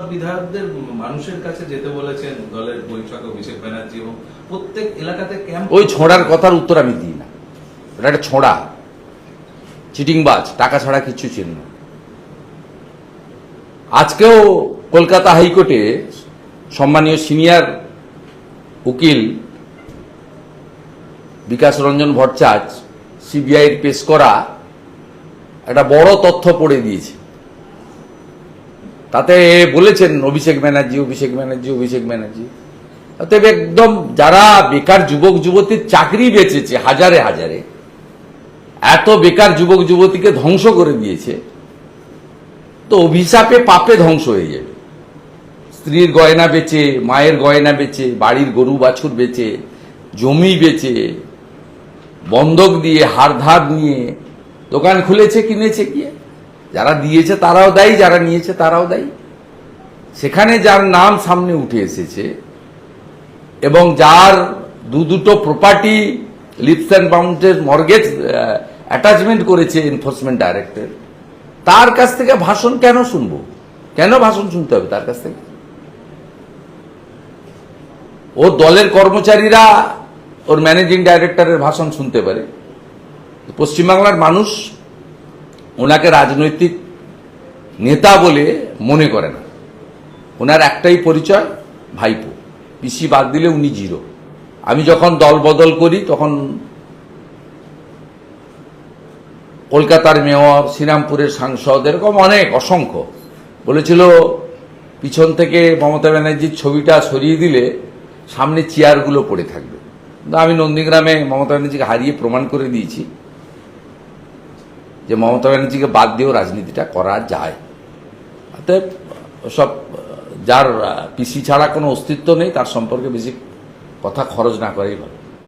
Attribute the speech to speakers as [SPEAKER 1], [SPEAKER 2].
[SPEAKER 1] বিধায়কদের মানুষের কাছে যেতে বলেছেন, দলের বৈঠক অভিষেক ব্যানার্জি এবং প্রত্যেক এলাকাতে ক্যাম্প
[SPEAKER 2] ওই ছোঁড়ার কথার উত্তর আমি দিই না। একটা ছোঁড়া। চিটিংবাজ, টাকা ছাড়া কিচ্ছু চিন না আজকেও কলকাতা হাইকোর্টে সম্মানীয় সিনিয়র উকিল বিকাশ রঞ্জন ভট্টাচার্য, সিবিআইয়ের পেশ করা একটা বড় তথ্য পড়ে দিয়েছে। তাতে বলেছেন অভিষেক ব্যানার্জি অভিষেক ব্যানার্জি অভিষেক ব্যানার্জি। অতএব একদম যারা বেকার যুবক যুবতীর চাকরি বেঁচেছে হাজারে হাজারে, এত বেকার যুবক, যুবতীকে ধ্বংস করে দিয়েছে, তো অভিশাপে পাপে ধ্বংস হয়ে যাবে। স্ত্রীর গয়না বেচে, মায়ের গয়না বেচে, বাড়ির গরু বাছুর বেচে, জমি বেচে, বন্ধক দিয়ে হার ধার নিয়ে, দোকান খুলেছে, কিনেছে গিয়ে যারা দিয়েছে তারাও দেয়, যারা নিয়েছে তারাও দেয়। সেখানে যার নাম সামনে উঠে এসেছে এবং যার দু দুটো প্রপার্টি লিপস অ্যান্ড বাউন্ডের মর্গেজ অ্যাটাচমেন্ট করেছে এনফোর্সমেন্ট ডাইরেক্টর তার কাছ থেকে ভাষণ কেন শুনব? কেন ভাষণ শুনতে হবে তার কাছ থেকে? ওর দলের কর্মচারীরা ওর ম্যানেজিং ডাইরেক্টরের ভাষণ শুনতে পারে। পশ্চিমবাংলার মানুষ ওনাকে রাজনৈতিক নেতা বলে মনে করে না। ওনার একটাই পরিচয়, ভাইপো। পিসি বাদ দিলে উনি জিরো। আমি যখন দল বদল করি, তখন কলকাতার মেয়র, শ্রীরামপুরের সাংসদ, এরকম অনেক, অসংখ্য। বলেছিল, পিছন থেকে মমতা ব্যানার্জির ছবিটা সরিয়ে দিলে সামনে চেয়ারগুলো পড়ে থাকবে। কিন্তু আমি নন্দীগ্রামে মমতা ব্যানার্জিকে হারিয়ে প্রমাণ করে দিয়েছি। যে মমতা ব্যানার্জিকে বাদ দিয়েও রাজনীতিটা করা যায়। অতএব সব, যার পিসি ছাড়া কোনো অস্তিত্ব নেই, তার সম্পর্কে বেশি কথা খরচ না করাই ভালো।